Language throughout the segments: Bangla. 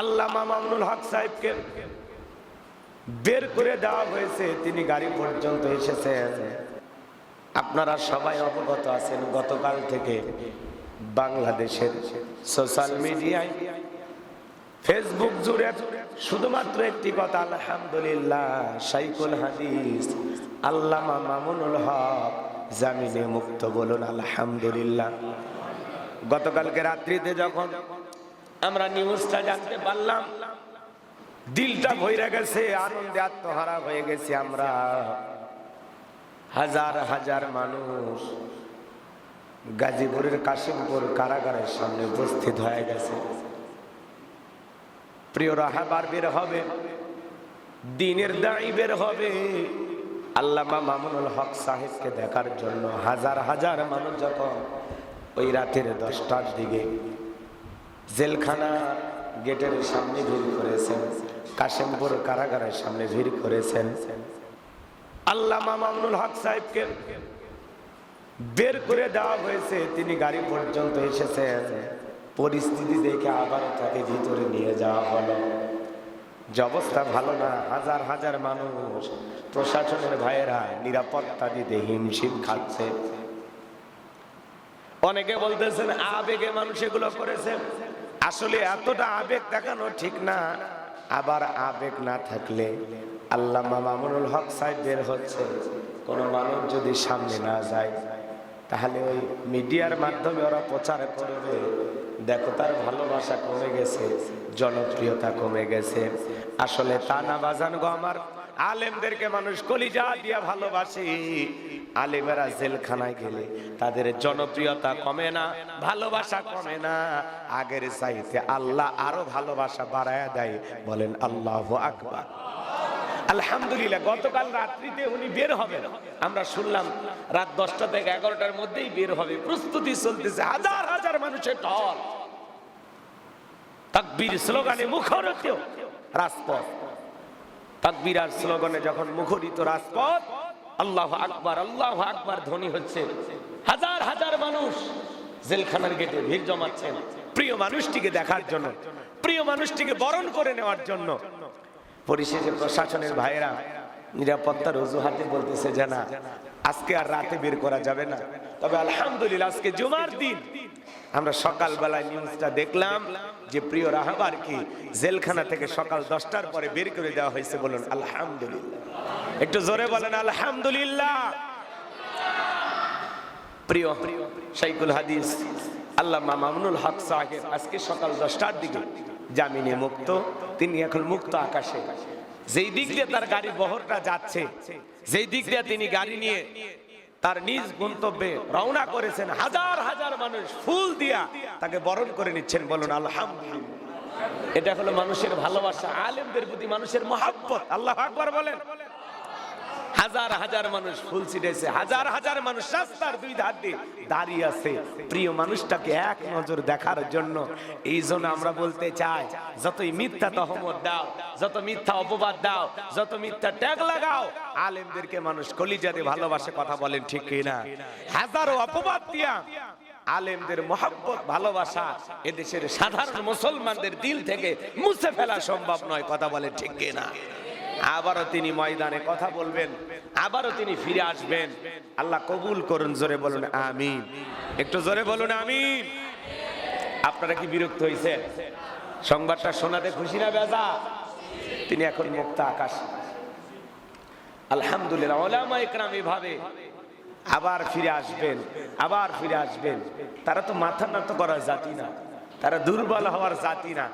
আল্লামা মামুনুল হক সাহেবকে বের করে দেওয়া হয়েছে, তিনি গাড়ি পর্যন্ত এসেছেন। আপনারা সবাই অবগত আছেন, গতকাল থেকে বাংলাদেশের সোশ্যাল মিডিয়ায় ফেসবুক জুড়ে শুধুমাত্র একটি কথা, আলহামদুলিল্লাহ সাইকুল হাদিস, আল্লামা মামুনুল হক জামিনে মুক্ত বলুন, আলহামদুলিল্লাহ। গতকালকে রাত্রিতে যখন আমরা নিউজটা জানতে পারলাম। দিলটা ভইরা গেছে, আনন্দে আত্মহারা হয়ে গেছে আমরা। হাজার হাজার মানুষ গাজীপুরের কাশিমপুর কারাগারের সামনে উপস্থিত হয়ে গেছে। প্রিয় রাহাবার বের হবে, দিনের দাঁড়ি বের হবে। আল্লামা মামুনুল হক সাহেবকে দেখার জন্য হাজার হাজার মানুষ যখন ওই রাতের দশটার দিকে জেলখানা গেটের সামনে ভিড় করেছেন, কাশিমপুর কারাগারের সামনে ভিড় করেছেন। আল্লামা মামুনুল হক সাহেবকে বের করে দেওয়া হয়েছে, তিনি গাড়ি পর্যন্ত এসেছেন। পরিস্থিতি দেখে আবার তাকে ভিতরে নিয়ে যাওয়া হলো। যে অবস্থা ভালো না, হাজার হাজার মানুষ, প্রশাসনের ভাইয়েরা নিরাপত্তা দিতে হিমশিম খাচ্ছে। অনেকে বলতেছেন, আবেগে মানুষ এগুলো করেছে। আসলে এতটা আবেগ দেখানো ঠিক না। আবার আবেগ না থাকলে আল্লামা মামুনুল হক সাহেব বের হচ্ছে। কোনো মানুষ যদি সামনে না যায়, তাহলে ওই মিডিয়ার মাধ্যমে ওরা প্রচার করবে। দেখো তার ভালোবাসা কমে গেছে, জনপ্রিয়তা কমে গেছে। আসলে তা না বাজান গো আমার। আলেমদেরকে মানুষ কলিজা দিয়া ভালোবাসে। আলেমেরা জেলখানায় গেলে তাদের জনপ্রিয়তা কমে না, ভালোবাসা কমে না। আগের চাইতে আল্লাহ আরও ভালোবাসা বাড়ায় দেয়, বলেন আল্লাহ আকবার। আলহামদুলিল্লাহ, গতকাল রাত্রিতে উনি বের হবেন। আমরা শুনলাম রাত দশটা থেকে এগারোটার মধ্যেই বের হবে। প্রস্তুতি চলতেছে, হাজার হাজার মানুষের টল তাকবীর স্লোগানে মুখরিত রাজপথ। তাকবীর আর স্লোগানে যখন মুখরিত রাজপথ, আল্লাহ আকবার আল্লাহ আকবার ধ্বনি হচ্ছে। হাজার হাজার মানুষ জেলখানার গেটে ভিড় জমাচ্ছেন প্রিয় মানুষটিকে দেখার জন্য, প্রিয় মানুষটিকে বরণ করে নেওয়ার জন্য। পরিশেষে প্রশাসনের ভাইয়েরা নিরাপত্তার অজুহাতে বলতেছে যে না আজকে আর রাতে বের করা যাবে না। তবে আলহামদুলিল্লাহ, আজকে জুমার দিন। আমরা সকালবেলায় নিউজটা দেখলাম যে প্রিয় রাহাবার কি জেলখানা থেকে সকাল দশটার পরে বের করে দেওয়া হয়েছে বলুন, আলহামদুলিল্লাহ। একটু জোরে বলেন, আলহামদুলিল্লাহ। প্রিয় শাইকুল হাদিস আল্লাহ মামুনুল হক সাহেব আজকে সকাল দশটার দিকে জামিনে মুক্ত, তিনি এখন মুক্ত আকাশে। যেই দিক দিয়ে তার গাড়ি বহরটা যাচ্ছে, যেই দিক দিয়ে তিনি গাড়ি নিয়ে তার নিজ গন্তব্যে রওনা করেছেন হাজার হাজার মানুষ ফুল দিয়া তাকে বরণ করে নিচ্ছেন বলুন, আলহামদুলিল্লাহ। এটা হলো মানুষের ভালোবাসা, আলেমদের প্রতি মানুষের মহাব্বত। আল্লাহ আকবর বলেন। হাজার হাজার মানুষ ফুল ছিটেছে হাজার হাজার মানুষ রাস্তার দুই ধার দিয়ে দাঁড়িয়ে আছে। প্রিয় মানুষটাকে এক নজর দেখার জন্য এই জন্য আমরা বলতে চাই, যতই মিথ্যা তহমত দাও যত মিথ্যা অপবাদ দাও যত মিথ্যা ট্যাগ লাগাও, আলেমদেরকে মানুষ কলিজাতে ভালোবাসে কথা বলেন ঠিক কিনা হাজারো অপবাদ দিয়া আলেমদের মহাব্বত, ভালোবাসা এদেশের সাধারণ মুসলমানদের দিল থেকে মুছে ফেলা সম্ভব নয়, কথা বলেন ঠিক কিনা আবারও তিনি ময়দানে কথা বলবেন, আবারও তিনি ফিরে আসবেন। আল্লাহ কবুল করুন, জোরে বলুন, আমিন। একটু জোরে বলুন, আমিন। আপনারা কি বিরক্ত হয়েছেন সংবাদটা শোনাতে খুশি না বেজা? তিনি এখন মুক্ত আকাশ। আলহামদুলিল্লাহ, ওলামা ইকরাম এভাবে আবার ফিরে আসবেন, আবার ফিরে আসবেন। তারা তো মাথা নত করার জাতি না, তারা দুর্বল হওয়ার জাতি না।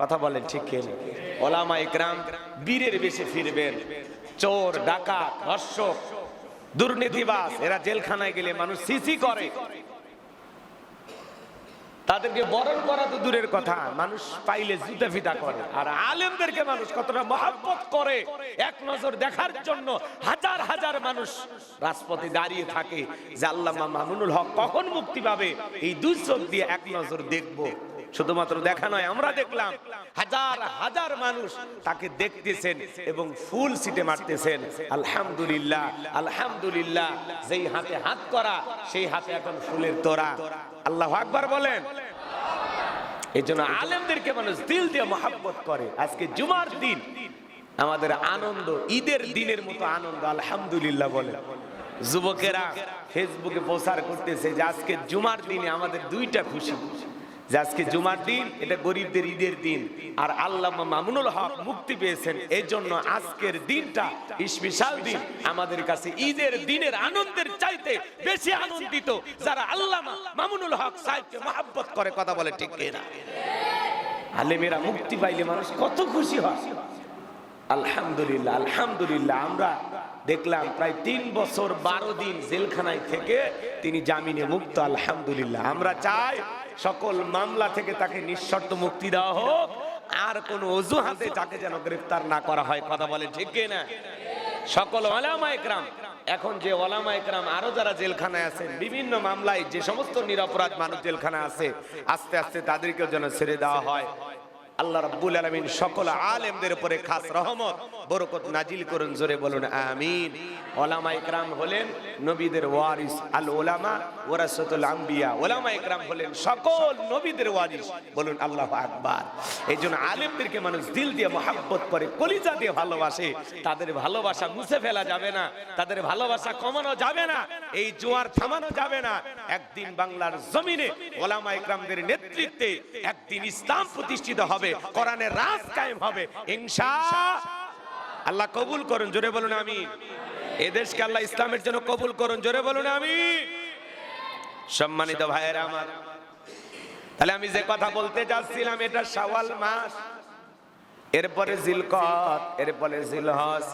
কথা বলেন, ঠিক খেলে ওলামা ইকরাম বীরের বেশি ফিরবেন। চোর, ডাকাত, ধর্ষক দুর্নীতিবাস এরা জেলখানায় গেলে মানুষ সিসি করে। তাদেরকে বরণ করা তো দূরের কথা, মানুষ পাইলে জুতে ফিতা করে। আর আলেমদেরকে মানুষ কতটা মহাব্বত করে, এক নজর দেখার জন্য হাজার হাজার মানুষ রাজপথে দাঁড়িয়ে থাকে যে আল্লামা মামুনুল হক কখন মুক্তি পাবে, এই দুই চোখ দিয়ে এক নজর দেখব। শুধুমাত্র দেখা নয়, আমরা দেখলাম হাজার হাজার মানুষ তাকে দেখতেছেন এবং ফুল সিটে মারতেছেন। আলহামদুলিল্লাহ আলহামদুলিল্লাহ, যেই হাতে হাত করা, সেই হাতে এখন ফুলের তোরা আল্লাহ আকবার বলেন। এই জন্য আলেমদেরকে মানুষ দিল দিয়ে মহাব্বত করে। আজকে জুমার দিন, আমাদের আনন্দ, ঈদের দিনের মতো আনন্দ, আলহামদুলিল্লাহ বলে যুবকেরা ফেসবুকে প্রচার করতেছে যে আজকে জুমার দিনে আমাদের দুইটা খুশি। যে আজকে জুমার দিন, এটা গরিবদের ঈদের দিন। আর আল্লাহ মামুনুল হক মুক্তি পেয়েছেন এই জন্য আজকের দিনটা স্পেশাল দিন। আমাদের কাছে ঈদের দিনের আনন্দের চাইতে বেশি আনন্দিত যারা আল্লাহ মামুনুল হক সাহেবকে মহাব্বত করে, কথা বলে ঠিক কিনা? আলেমেরা মুক্তি পাইলে মানুষ কত খুশি হয়। আলহামদুলিল্লাহ আলহামদুলিল্লাহ, আমরা দেখলাম প্রায় তিন বছর বারো দিন জেলখানায় থেকে তিনি জামিনে মুক্ত, আলহামদুলিল্লাহ। আমরা চাই সকল মামলা থেকে তাকে নিঃশর্ত মুক্তি দেওয়া হোক, আর কোন অজুহাতে তাকে যেন গ্রেফতার না করা হয়। কথা বলে ঠিক না? সকল ওলামা একরাম এখন যে ওলামা একরাম আরও যারা জেলখানায় আছেন বিভিন্ন মামলায় যে সমস্ত নিরপরাধ মানুষ জেলখানায় আছে, আস্তে আস্তে তাদেরকেও যেন ছেড়ে দেওয়া হয়। আল্লাহ রাব্বুল আলামিন সকল আলেমদের উপরে খাস রহমত, বরকত নাজিল করুন, জোরে বলুন, আমিন। ওলামা ইকরাম হলেন নবীদের ওয়ারিস, আল ওলামা ওয়ারাসাতুল আম্বিয়া। ওলামা ইকরাম হলেন সকল নবীদের ওয়ারিস, বলুন, আল্লাহু আকবার। এই জন্য আলেমদেরকে মানুষ দিল দিয়ে মহাব্বত করে, কলিজা দিয়ে ভালোবাসে। তাদের ভালোবাসা মুছে ফেলা যাবে না, তাদের ভালোবাসা কমানো যাবে না, এই জোয়ার থামানো যাবে না একদিন বাংলার জমিনে ওলামা ইকরামদের নেতৃত্বে একদিন ইসলাম প্রতিষ্ঠিত হবে কোরআনের রাজ কায়েম হবে। ইনশা আল্লাহ কবুল করুন, জোরে বলুন আমি এদেশকে আল্লাহ ইসলামের জন্য কবুল করুন, জোরে বলুন আমি সম্মানিত ভাইয়েরা আমার, তাহলে আমি যে কথা বলতে যাচ্ছিলাম, এটা শাওয়াল মাস। এরপরে জিলকত এরপরে জিলহজ,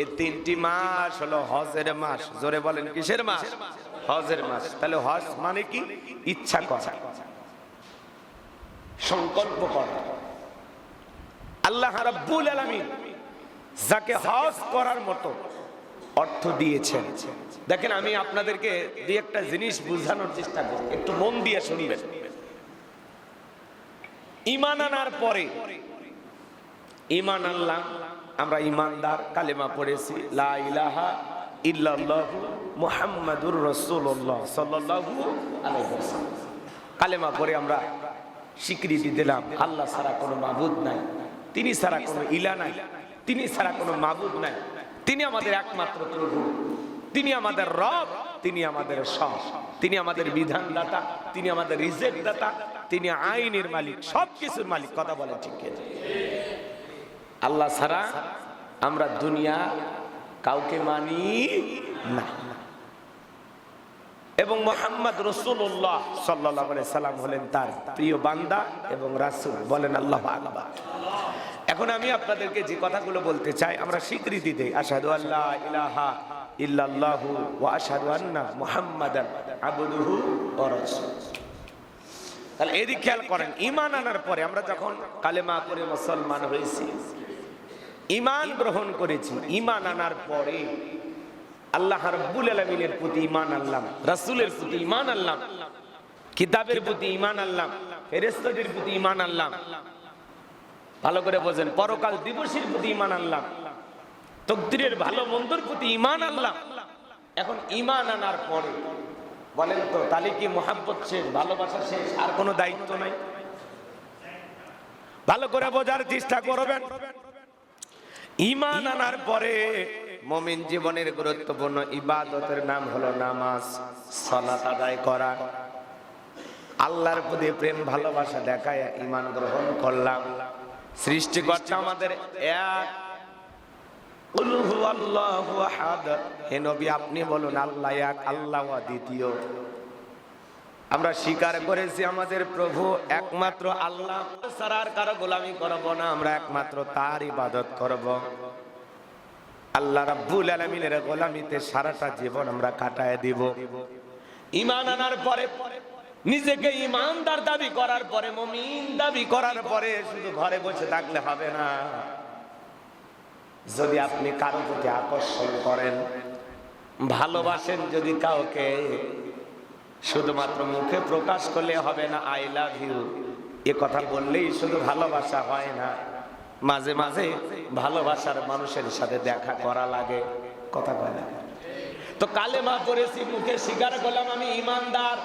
এই তিনটি মাস হলো হজের মাস। জোরে বলেন, কিসের মাস? হজের মাস। তাহলে হজ মানে কি? ইচ্ছা করা। সংকল্প করা। আল্লাহ রাব্বুল আলামিন যাকে হজ করার মতো অর্থ দিয়েছেন। দেখেন, আমি আপনাদেরকে দুই একটা জিনিস বোঝানোর চেষ্টা করি একটু মন দিয়ে শুনবেন। ইমান আনার পরে ইমান আনলাম। আমরা ইমানদার, কালেমা পড়েছি, লা ইলাহা ইল্লাল্লাহু। মুহাম্মাদুর রাসূলুল্লাহ সাল্লাল্লাহু আলাইহি ওয়াসাল্লাম। কালেমা পড়ে আমরা স্বীকৃতি দিলাম, আল্লাহ ছাড়া কোনো মাবুদ নাই, তিনি ছাড়া কোনো ইলা নাই, তিনি ছাড়া কোনো মাবুদ নাই, তিনি আমাদের একমাত্র প্রভু, তিনি আমাদের রব, তিনি আমাদের সব, তিনি আমাদের বিধানদাতা, তিনি আমাদের রিজেক্ট দাতা তিনি আইনের মালিক সব কিছুর মালিক, কথা বলে ঠিক আল্লাহ ছাড়া আমরা দুনিয়া কাউকে মানি না। এবং মোহাম্মদ রসুল্লাহ সাল্লাহ সাল্লাম হলেন তার প্রিয় বান্দা এবং রাসুল। বলেন আল্লাহ আকবার। এখন আমি আপনাদেরকে যে কথাগুলো বলতে চাই, আমরা স্বীকৃতি দেই। আসাদু আল্লাহ ইলাহা ইল্লাল্লাহু ওয়া আশহাদু আন্না মুহাম্মাদান আবদুহু ওয়া রাসূলুহু। তাহলে এদিক খেয়াল করেন ইমান আনার পরে আমরা যখন কালেমা করে মুসলমান হয়েছি ইমান গ্রহণ করেছি ইমান আনার পরে আল্লাহ রাব্বুল আলামিনের প্রতি ইমান আনলাম রাসূলের প্রতি ইমান আনলাম কিতাবের প্রতি ইমান আনলাম ফেরেশতাদের প্রতি ইমান আনলাম। ভালো করে বোঝেন পরকাল দিবসের প্রতি ইমান আনলাম তকদিরের ভালো মন্দর প্রতি ইমান আনলাম। এখন ইমান আনার পরে বলেন তো তাহলে কি মোহাব্বত শেষ ভালোবাসা শেষ আর কোনো দায়িত্ব নাই? ভালো করে বোঝার চেষ্টা করবেন। ইমান আনার পরে মমিন জীবনের গুরুত্বপূর্ণ ইবাদতের নাম হলো নামাজ, সালাত আদায় করা। আল্লাহর প্রতি প্রেম, ভালোবাসা দেখায় ইমান গ্রহণ করলাম। সৃষ্টিকর্তা আমাদের এক। হে নবী, আপনি বলুন, আল্লাহ এক, আল্লাহ দ্বিতীয় আমরা স্বীকার করেছি, আমাদের প্রভু একমাত্র আল্লাহ। ছাড়া আর কারও গোলামি করব না, আমরা একমাত্র তার ইবাদত করব। আল্লাহ রাব্বুল আলামিনের গোলামিতে সারাটা জীবন আমরা কাটায় দিব। ঈমান আনার পরে, নিজেকে ইমানদার দাবি করার পরে, মুমিন দাবি করার পরে শুধু ঘরে বসে থাকলে হবে না। যদি আপনি কারও প্রতি আকর্ষণ করেন, ভালোবাসেন যদি কাউকে, শুধুমাত্র মুখে প্রকাশ করলে হবে না, আই লাভ ইউ। এ কথা বললেই শুধু ভালোবাসা হয় না। মাঝে মাঝে ভালোবাসার মানুষের সাথে দেখা করা লাগে। কথা বলে তো কালেমা পড়েছি, মুখে স্বীকার করলাম আমি ইমানদার।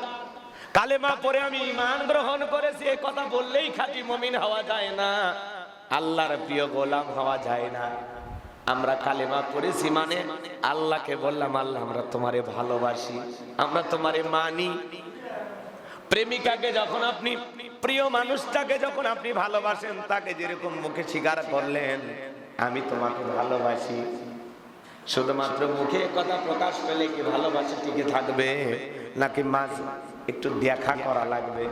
কালেমা পরে আমি ইমান গ্রহণ করেছি এই কথা বললেই খাঁটি মমিন হওয়া যায় না। আল্লাহর প্রিয় গোলাম হওয়া যায় না। আমরা কালেমা পড়েছি মানে আল্লাহকে বললাম, আল্লাহ, আমরা তোমারে ভালোবাসি, আমরা তোমারে মানি। প্রেমিকাকে যখন আপনি প্রিয় মানুষটাকে যখন আপনি ভালোবাসেন, তাকে যেরকম মুখে স্বীকার করলেন, আমি তোমাকে ভালোবাসি। শুধুমাত্র মুখে কথা প্রকাশ পেলে কি ভালোবাসা টিকে থাকবে? নাকি মাঝ একটু দেখা করা লাগবে?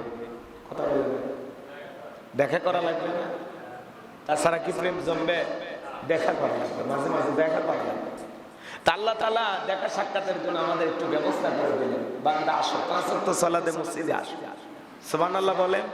কথা বলবেন দেখা করা লাগবে না? তাছাড়া কি প্রেম জমবে? দেখা করা লাগবে, মাঝে মাঝে দেখা করা লাগবে। আল্লাহ তালা দেখা সাক্ষাতের জন্য আমাদের একটু ব্যবস্থা করে দিলেন। বান্দা আসো পাঁচ সলাদে মসজিদে আসো সুবান আল্লাহ বলেন।